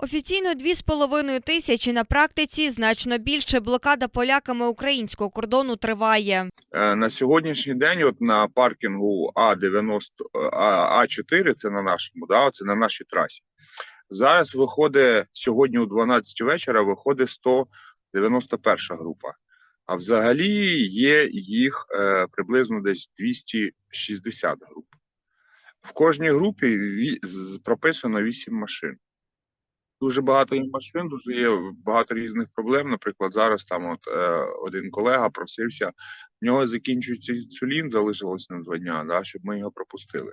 Офіційно 2,5 тисячі на практиці значно більше. Блокада поляками українського кордону триває. Е, На сьогоднішній день, от на паркінгу А90 А- А4, це на нашому, да, це на нашій трасі. Зараз виходить сьогодні о 12 вечора. Виходить 191 група. А взагалі є їх е, приблизно десь 260 груп. В кожній групі прописано 8 машин. Дуже багато є машин, дуже є багато різних проблем. Наприклад, зараз там от е, один колега просився в нього закінчується інсулін, залишилось на два дня, да, щоб ми його пропустили.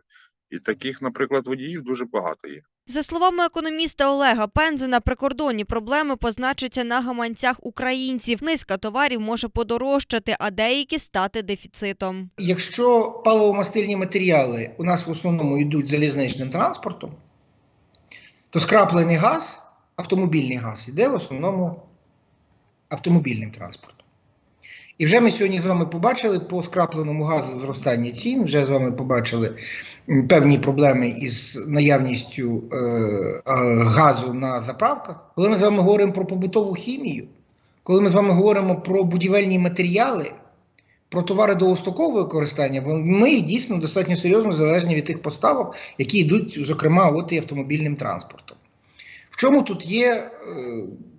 І таких, наприклад, водіїв дуже багато є. За словами економіста Олега Пензена, прикордонні проблеми позначаться на гаманцях українців. Низка товарів може подорожчати, а деякі стати дефіцитом. Якщо паливомастильні матеріали у нас в основному йдуть залізничним транспортом, то скраплений газ, автомобільний газ, йде в основному автомобільним транспортом. І вже ми сьогодні з вами побачили по скрапленому газу зростання цін, вже з вами побачили певні проблеми із наявністю е, е, газу на заправках. Коли ми з вами говоримо про побутову хімію, коли ми з вами говоримо про будівельні матеріали, про товари довгострокового використання, вон- ми дійсно достатньо серйозно залежні від тих поставок, які йдуть, зокрема, от і автомобільним транспортом. В чому тут є е,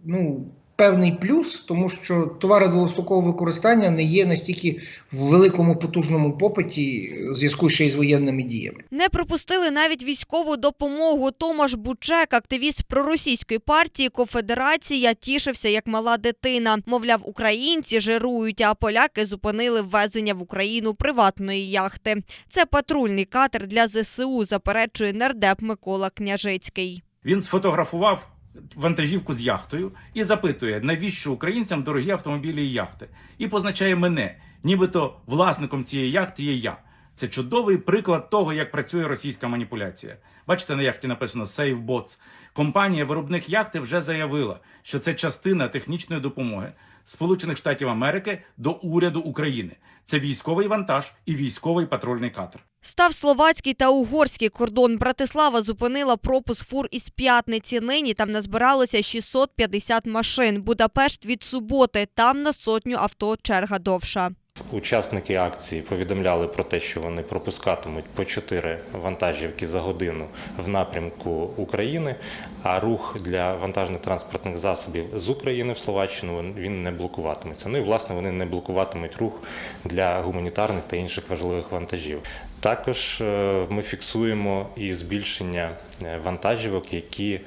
ну, певний плюс, тому що товари довгострокового використання не є настільки в великому потужному попиті в зв'язку ще й з воєнними діями. Не пропустили навіть військову допомогу. Томаш Бучек, активіст проросійської партії Конфедерація, тішився як мала дитина. Мовляв, українці жирують, а поляки зупинили ввезення в Україну приватної яхти. Це патрульний катер для ЗСУ, заперечує нардеп Микола Княжицький. Він сфотографував вантажівку з яхтою і запитує, навіщо українцям дорогі автомобілі і яхти, і позначає мене, нібито власником цієї яхти є я. Це чудовий приклад того, як працює російська маніпуляція. Бачите, на яхті написано SafeBots. Компанія виробник яхти вже заявила, що це частина технічної допомоги Сполучених Штатів Америки до уряду України. Це військовий вантаж і військовий патрульний катер. Став словацький та угорський кордон. Братислава зупинила пропуск фур із п'ятниці. Нині там назбиралося 650 машин. Будапешт від суботи. Там на сотню авто черга довша. Учасники акції повідомляли про те, що вони пропускатимуть по 4 вантажівки за годину в напрямку України, а рух для вантажних транспортних засобів з України в Словаччину він- не блокуватиметься. Ну і власне вони не блокуватимуть рух для гуманітарних та інших важливих вантажів. Також е, ми фіксуємо і збільшення е, вантажівок, які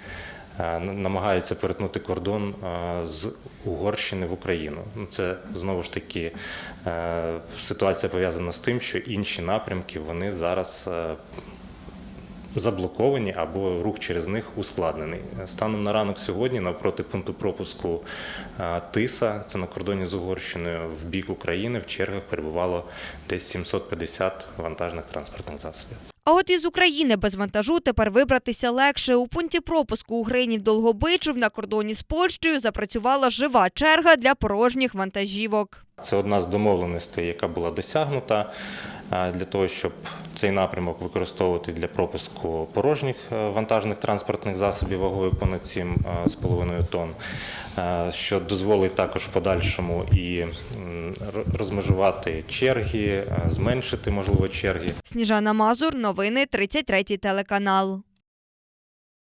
намагаються перетнути кордон е, з Угорщини в Україну. Ну, Це знову ж таки е, ситуація пов'язана з тим, що інші напрямки вони зараз е, заблоковані або рух через них ускладнений. Станом на ранок сьогодні навпроти пункту пропуску е, Тиса, це на кордоні з Угорщиною, в бік України в чергах перебувало десь 750 вантажних транспортних засобів. А от із України без вантажу тепер вибратися легше. У пункті пропуску у Гринів Долгобичів на кордоні з Польщею запрацювала жива черга для порожніх вантажівок. Це одна з домовленостей, яка була досягнута е, для того, щоб цей напрямок використовувати для пропуску порожніх е, вантажних транспортних засобів вагою понад 7,5 тонн, е, що дозволить також в подальшому і розмежувати черги, зменшити можливо черги. Сніжана Мазур, новини 33 телеканал.